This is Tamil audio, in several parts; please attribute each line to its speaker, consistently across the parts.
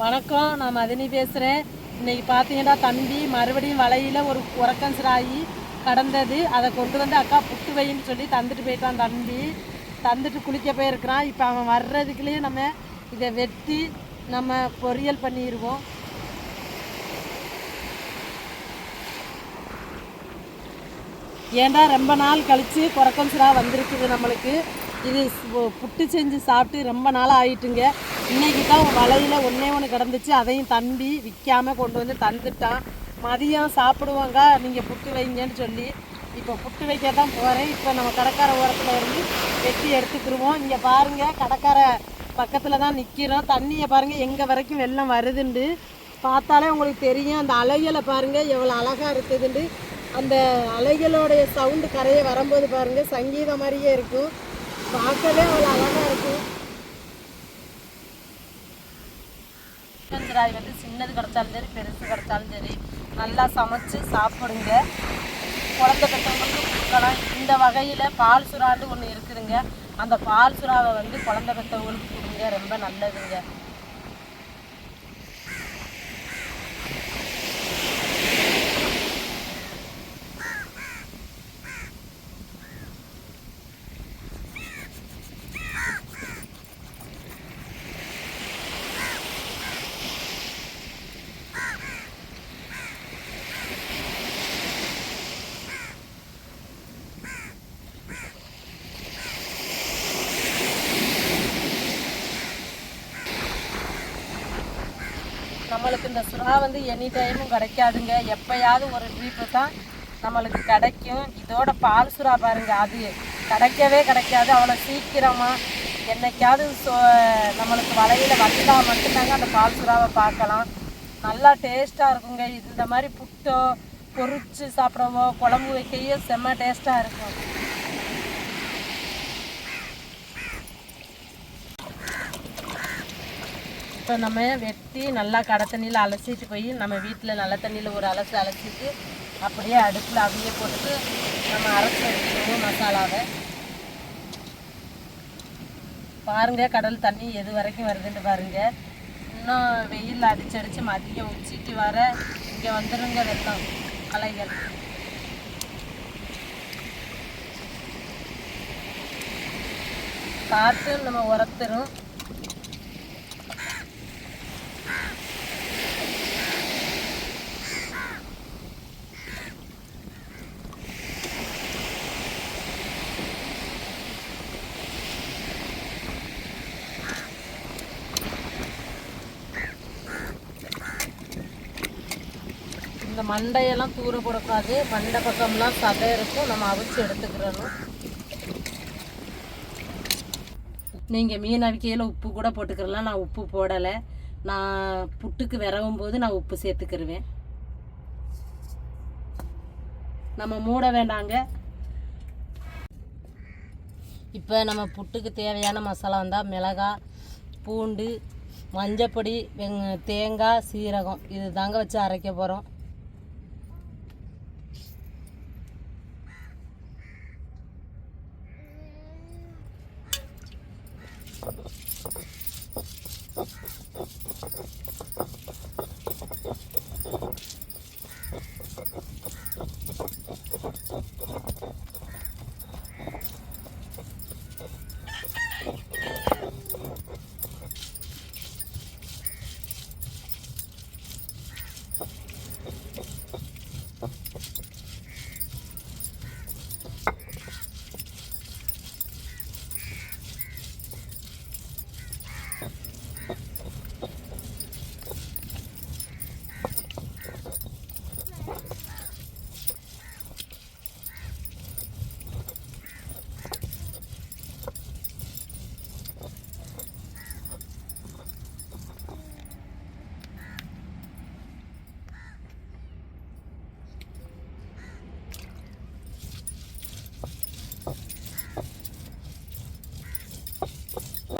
Speaker 1: வணக்கம் நான் மதினி பேசுகிறேன் இன்னைக்கு பார்த்தீங்கன்னா தம்பி மறுபடியும் வலையில் ஒரு உறக்கன்சராகி கடந்தது. அதை கொண்டு வந்து அக்கா புட்டு வைன்னு சொல்லி தந்துட்டு போயிட்டான் தம்பி. தந்துட்டு குளிக்க போயிருக்கிறான். இப்போ அவன் வர்றதுக்குள்ளேயே நம்ம இதை வெட்டி நம்ம பொரியல் பண்ணிடுவோம். ஏன்டா ரொம்ப நாள் கழித்து குறக்கன்சுரா வந்திருக்குது நம்மளுக்கு? இது புட்டு செஞ்சு சாப்பிட்டு ரொம்ப நாள் ஆயிட்டுங்க. இன்னைக்கு தான் வலையில் ஒன்றே ஒன்று கிடந்துச்சு. அதையும் தம்பி விற்காம கொண்டு வந்து தந்துட்டான். மதியம் சாப்பிடுவாங்க. நீங்கள் புட்டு வைங்கன்னு சொல்லி. இப்போ புட்டு வைக்க தான் போகிறேன் இப்போ நம்ம கடற்கரை ஓரத்தில் இருந்து வெட்டி எடுத்துக்கிடுவோம் இங்கே பாருங்கள் கடற்கரை பக்கத்தில் தான் நிற்கிறோம் தண்ணியை பாருங்கள் எங்கே வரைக்கும் வெள்ளம் வருதுண்டு. பார்த்தாலே உங்களுக்கு தெரியும். அந்த அலைகளை பாருங்கள் எவ்வளோ அழகாக இருக்குதுண்டு. அந்த அலைகளோடைய சவுண்டு கரையை வரும்போது பாருங்கள் சங்கீதம் மாதிரியே இருக்கும். பார்க்கவே அவ்வளோ அழகாக இருக்கும் சிக்கன் வந்து சின்னது கிடச்சாலும் சரி பெருசு கிடச்சாலும் சரி நல்லா சமைச்சு சாப்பிடுங்க. குழந்தை பெற்றவங்களுக்கு கொடுக்கலாம். இந்த வகையில் பால் சுறாண்டு ஒன்று இருக்குதுங்க. அந்த பால் சுறாவை வந்து குழந்தை பெற்றவங்களுக்கு கொடுங்க. ரொம்ப நல்லதுங்க. நம்மளுக்கு இந்த சுறா வந்து எனி டைமும் கிடைக்காதுங்க. எப்பயாவது ஒரு ட்ரீப்பு தான் நம்மளுக்கு கிடைக்கும். இதோட பால் சுறா பாருங்க அது கிடைக்கவே கிடைக்காது. அவ்வளோ சீக்கிரமாக என்னைக்காவது சோ நம்மளுக்கு வலையில் வந்தால் மட்டும்தாங்க அந்த பால் சுறாவை பார்க்கலாம். நல்லா டேஸ்ட்டாக இருக்குங்க. இந்த மாதிரி புட்டோ பொறிச்சு சாப்பிடவோ குழம்பு வைக்கையோ செம்ம டேஸ்ட்டாக இருக்கும். இப்போ நம்ம வெட்டி நல்லா கடை தண்ணியில் அலசிட்டு போய் நம்ம வீட்டில் நல்ல தண்ணியில் ஒரு அலசு அலசிட்டு அப்படியே அடுப்பில் அப்படியே போட்டுட்டு நம்ம அரைச்சி எடுத்துக்குவோம் மசாலாவை. பாருங்கள் கடல் தண்ணி எது வரைக்கும் வருதுன்னு பாருங்கள் இன்னும் வெயில் அடிச்சு அடித்து மதியம் உச்சிட்டு வர இங்கே வந்துடுங்க வெள்ளம் கலைகள் காற்று நம்ம உரத்துரும். மண்டையெல்லாம் தூர போடக்கூடாது. மண்டை பக்கம்லாம் சதை இருக்கும். நம்ம அவிச்சு எடுத்துக்கிறணும். நீங்கள் மீன் அவிக்கையில் உப்பு கூட போட்டுக்கிறலாம். நான் உப்பு போடலை. நான் புட்டுக்கு விரவும் போது நான் உப்பு சேர்த்துக்கிருவேன். நம்ம மூட வேண்டாங்க. இப்போ நம்ம புட்டுக்கு தேவையான மசாலா வந்தால் மிளகாய் பூண்டு மஞ்சப்பொடி வெங் தேங்காய் சீரகம். இது தாங்க வச்சு அரைக்க போகிறோம்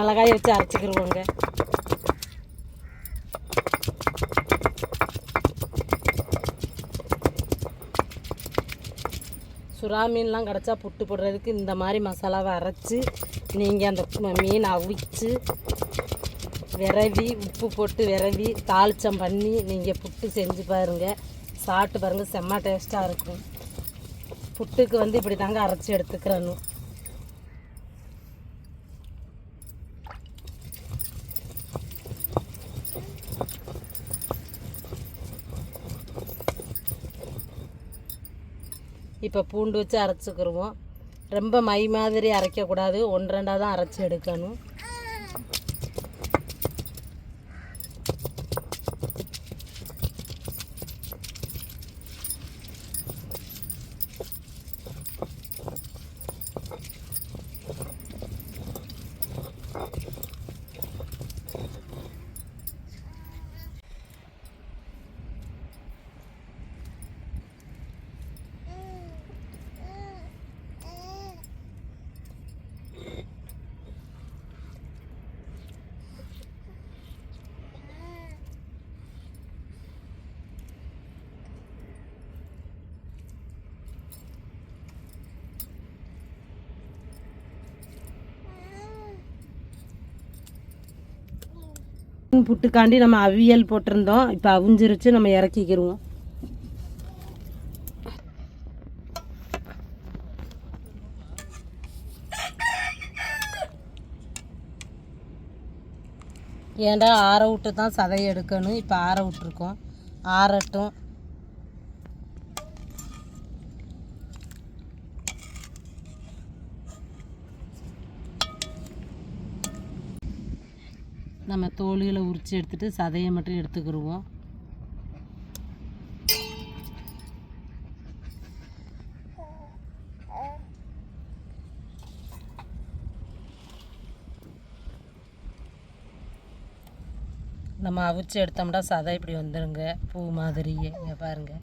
Speaker 1: மிளகாயை வச்சு அரைச்சிக்கிருவோங்க. சுறா மீன்லாம் கிடச்சா புட்டு போடுறதுக்கு இந்த மாதிரி மசாலாவை அரைச்சி நீங்கள் அந்த மீன் மீனை அவிச்சு விரவி உப்பு போட்டு விரவி தாளிச்சம் பண்ணி நீங்கள் புட்டு செஞ்சு பாருங்கள் சாப்பிட்டு பாருங்கள் செம்ம டேஸ்ட்டாக இருக்கும். புட்டுக்கு வந்து இப்படி தாங்க அரைச்சி எடுத்துக்கிறணும். இப்போ பூண்டு வச்சு அரைச்சிக்கிருவோம். ரொம்ப மை மாதிரி அரைக்கக்கூடாது. ஒன்று ரெண்டாக தான் அரைச்சி எடுக்கணும். புட்டுக்காண்டி நம்ம அவியல் போட்டிருந்தோம். இப்போ அவிஞ்சிருச்சு நம்ம இறக்கிக்கிருவோம். ஏன்டா ஆற விட்டு தான் சதையை எடுக்கணும். இப்போ ஆற விட்டுருக்கோம். ஆறட்டும். நம்ம தோல்களை உரித்து எடுத்துட்டு சதையை மட்டும் எடுத்துக்கிடுவோம் நம்ம அவிச்சு எடுத்தோம்னா சதை இப்படி வந்துடுங்க பூ மாதிரியே. இங்கே பாருங்கள்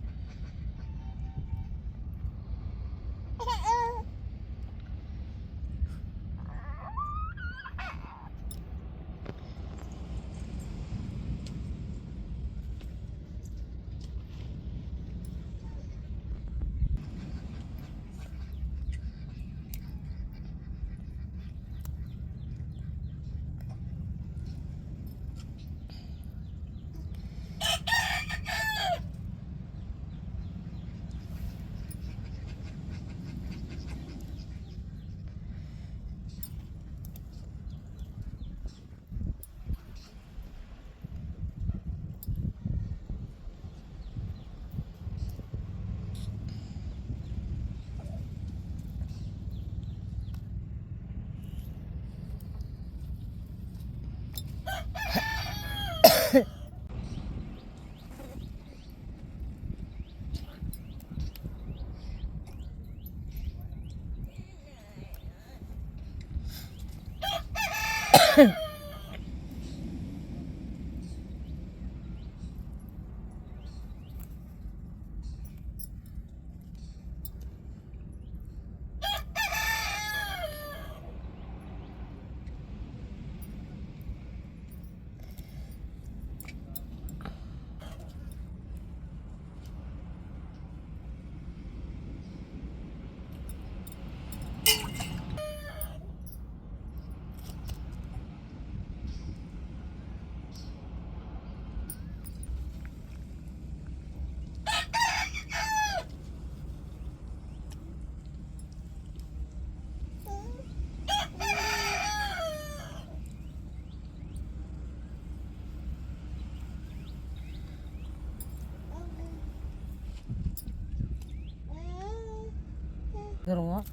Speaker 1: வருவோம்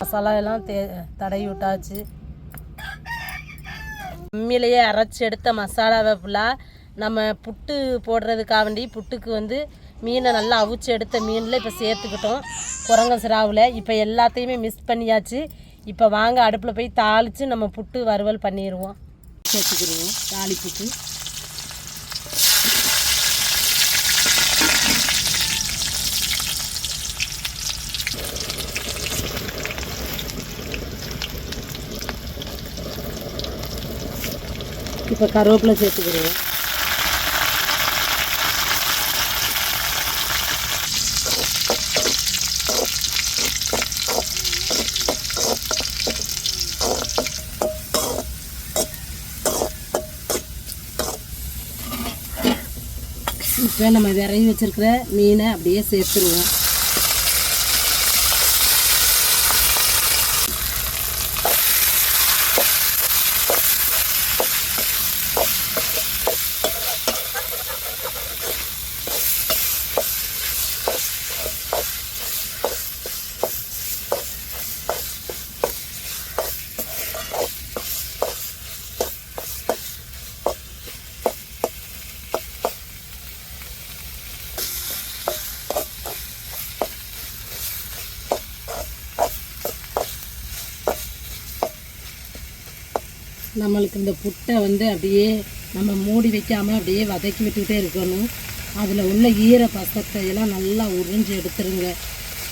Speaker 1: மசாலா எல்லாம் தே தடவி விட்டாச்சு. அம்மிலேயே அரைச்சி எடுத்த மசாலாவை ஃபுல்லாக நம்ம புட்டு போடுறதுக்காக வேண்டி புட்டுக்கு வந்து மீனை நல்லா அவிச்சு எடுத்த மீனில் இப்போ சேர்த்துக்கிட்டோம். குரங்க சிராவில். இப்போ எல்லாத்தையுமே மிஸ் பண்ணியாச்சு. இப்போ வாங்க அடுப்பில் போய் தாளித்து நம்ம புட்டு வறுவல் பண்ணிடுவோம் சேர்த்துக்கிடுவோம் தாளிப்புக்கு. இப்போ கருவேப்பிலை சேர்த்துக்கிடுவோம் இப்போ நம்ம விரைவி வச்சுருக்கிற மீனை அப்படியே சேர்த்துருவோம். நம்மளுக்கு இந்த புட்டை வந்து அப்படியே நம்ம மூடி வைக்காமல் அப்படியே வதக்கி விட்டுக்கிட்டே இருக்கணும். அதில் உள்ள ஈர பசத்தை எல்லாம் நல்லா உறிஞ்சு எடுத்துருங்க.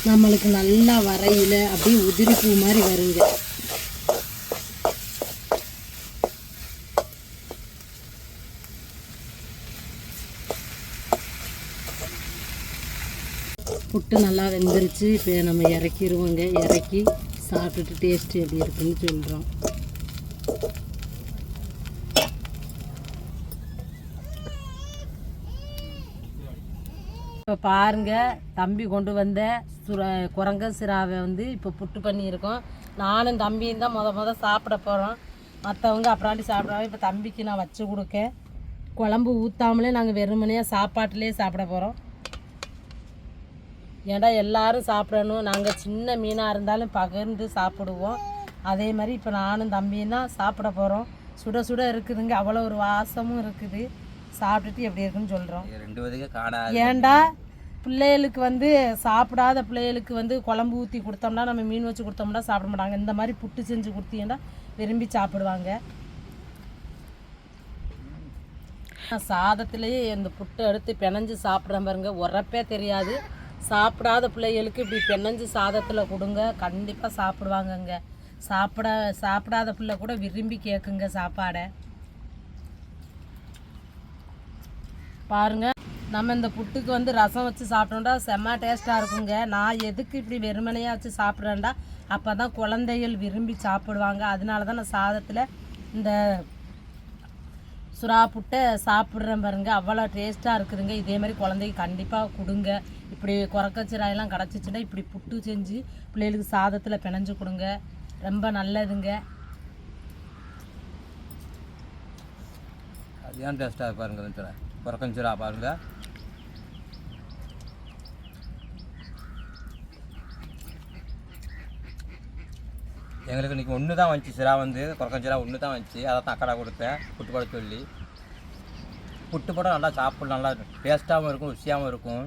Speaker 1: நம்மளுக்கு நல்லா வரையில் அப்படியே உதிரி பூ மாதிரி வருங்க. புட்டு நல்லா வெந்துருச்சு. இப்போ நம்ம இறக்கிடுவோங்க இறக்கி சாப்பிட்டுட்டு டேஸ்ட்டு எப்படி இருக்குன்னு சொல்கிறோம் இப்போ பாருங்க தம்பி கொண்டு வந்த சுர குரங்க சிராவை வந்து இப்போ புட்டு பண்ணியிருக்கோம். நானும் தம்பியும் தான் முத முத சாப்பிட போகிறோம் மற்றவங்க அப்புறாண்டி சாப்பிடுவாங்க இப்போ தம்பிக்கு நான் வச்சு கொடுக்க. குழம்பு ஊற்றாமலே நாங்கள் வெறுமனையாக சாப்பாட்டிலே சாப்பிட போகிறோம் ஏன்டா எல்லாரும் சாப்பிடணும்? நாங்கள் சின்ன மீனாக இருந்தாலும் பகிர்ந்து சாப்பிடுவோம். அதே மாதிரி இப்போ நானும் தம்பியும் தான் சாப்பிட போகிறோம் சுட சுட இருக்குதுங்க. அவ்வளோ ஒரு வாசமும் இருக்குது. சாப்பிட்டுட்டு எப்படி இருக்குன்னு சொல்கிறோம் ஏன்டா பிள்ளைகளுக்கு வந்து சாப்பிடாத பிள்ளைகளுக்கு வந்து குழம்பு ஊற்றி கொடுத்தோம்னா நம்ம மீன் வச்சு கொடுத்தோம்னா சாப்பிட மாட்டாங்க. இந்த மாதிரி புட்டு செஞ்சு கொடுத்தீங்கன்னா விரும்பி சாப்பிடுவாங்க. நான் சாதத்திலேயே இந்த புட்டை எடுத்து பிணைஞ்சு சாப்பிட்றேன் பாருங்க உரப்பே தெரியாது. சாப்பிடாத பிள்ளைகளுக்கு இப்படி பிணைஞ்சு சாதத்தில் கொடுங்க கண்டிப்பாக சாப்பிடுவாங்கங்க. சாப்பிட சாப்பிடாத பிள்ளை கூட விரும்பி கேட்குங்க சாப்பாடை. பாருங்க நம்ம இந்த புட்டுக்கு வந்து ரசம் வச்சு சாப்பிட்டோம்டா செம்ம டேஸ்ட்டாக இருக்குங்க. நான் எதுக்கு இப்படி வெறுமனையாக வச்சு சாப்பிட்றேன்டா? அப்போ தான் குழந்தைகள் விரும்பி சாப்பிடுவாங்க. அதனால தான் நான் சாதத்தில் இந்த சுறா புட்டை சாப்பிட்றேன் பாருங்க. அவ்வளோ டேஸ்ட்டாக இருக்குதுங்க. இதே மாதிரி குழந்தைக்கு கண்டிப்பாக கொடுங்க. இப்படி குறக்கச்சிராயெல்லாம் கிடச்சிச்சுன்னா இப்படி புட்டு செஞ்சு பிள்ளைகளுக்கு சாதத்தில் பிணைஞ்சு கொடுங்க. ரொம்ப நல்லதுங்க.
Speaker 2: அதுதான் டேஸ்ட்டாக பாருங்க வந்து குறக்கஞ்சிரா பாருங்கள் எங்களுக்கு இன்றைக்கி ஒன்று தான் வந்துச்சு சிரா வந்து குறக்கஞ்சிரா ஒன்று தான் வந்துச்சு. அதை தான் அக்கடா கொடுத்தேன் புட்டு போட சொல்லி. புட்டு போட நல்லா சாப்பிடலாம் நல்லா டேஸ்ட்டாகவும் இருக்கும் ருசியாகவும் இருக்கும்.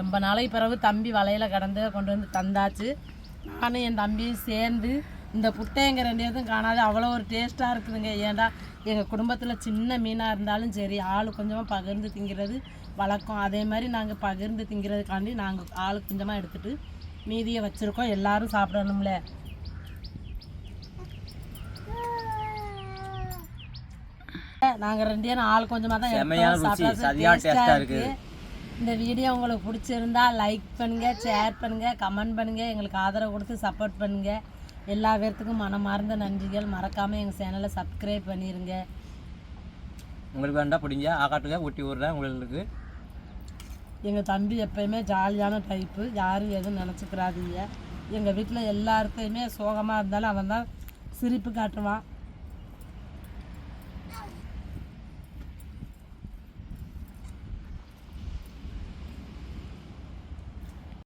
Speaker 1: ரொம்ப நாளைக்கு பிறகு தம்பி வலையில் கடந்து கொண்டு வந்து தந்தாச்சு. நானும் என் தம்பியும் சேர்ந்து இந்த புட்டை எங்கள் ரெண்டு பேரும் காணாது. அவ்வளோ ஒரு டேஸ்ட்டாக இருக்குதுங்க. ஏன்டா எங்கள் குடும்பத்தில் சின்ன மீனாக இருந்தாலும் சரி ஆள் கொஞ்சமாக பகிர்ந்து திங்கிறது வழக்கம். அதே மாதிரி நாங்கள் பகிர்ந்து திங்கிறதுக்காண்டி நாங்கள் ஆள் கொஞ்சமாக எடுத்துட்டு மீதியை வச்சுருக்கோம். எல்லாரும் சாப்பிடணும்ல. நாங்கள் ரெண்டு ஆள் கொஞ்சமாக தான் எடுத்தோம்.
Speaker 2: ருசி,
Speaker 1: சாப்பிடாது
Speaker 2: சரியான
Speaker 1: taste-ஆ
Speaker 2: taste-ஆ
Speaker 1: இருக்கு.
Speaker 2: இருக்கு.
Speaker 1: இந்த வீடியோ உங்களுக்கு பிடிச்சிருந்தா லைக் பண்ணுங்க ஷேர் பண்ணுங்க கமெண்ட் பண்ணுங்க. எங்களுக்கு ஆதரவு கொடுத்து சப்போர்ட் பண்ணுங்க. எல்லா பேர்த்துக்கும் மனமார்ந்த நன்றிகள். மறக்காம எங்கள் சேனலை சப்ஸ்கிரைப் பண்ணிருங்க.
Speaker 2: உங்களுக்கு வேண்டாம் பிடிங்க. ஆக்காட்டுங்க ஊட்டி விட்றேன் உங்களுக்கு.
Speaker 1: எங்கள் தம்பி எப்பயுமே ஜாலியான டைப்பு யாரும் எதுவும் நினச்சிக்கிறாதீங்க. எங்கள் வீட்டில் எல்லாருக்கையுமே சோகமாக இருந்தாலும் அவன் தான் சிரிப்பு காட்டுவான்.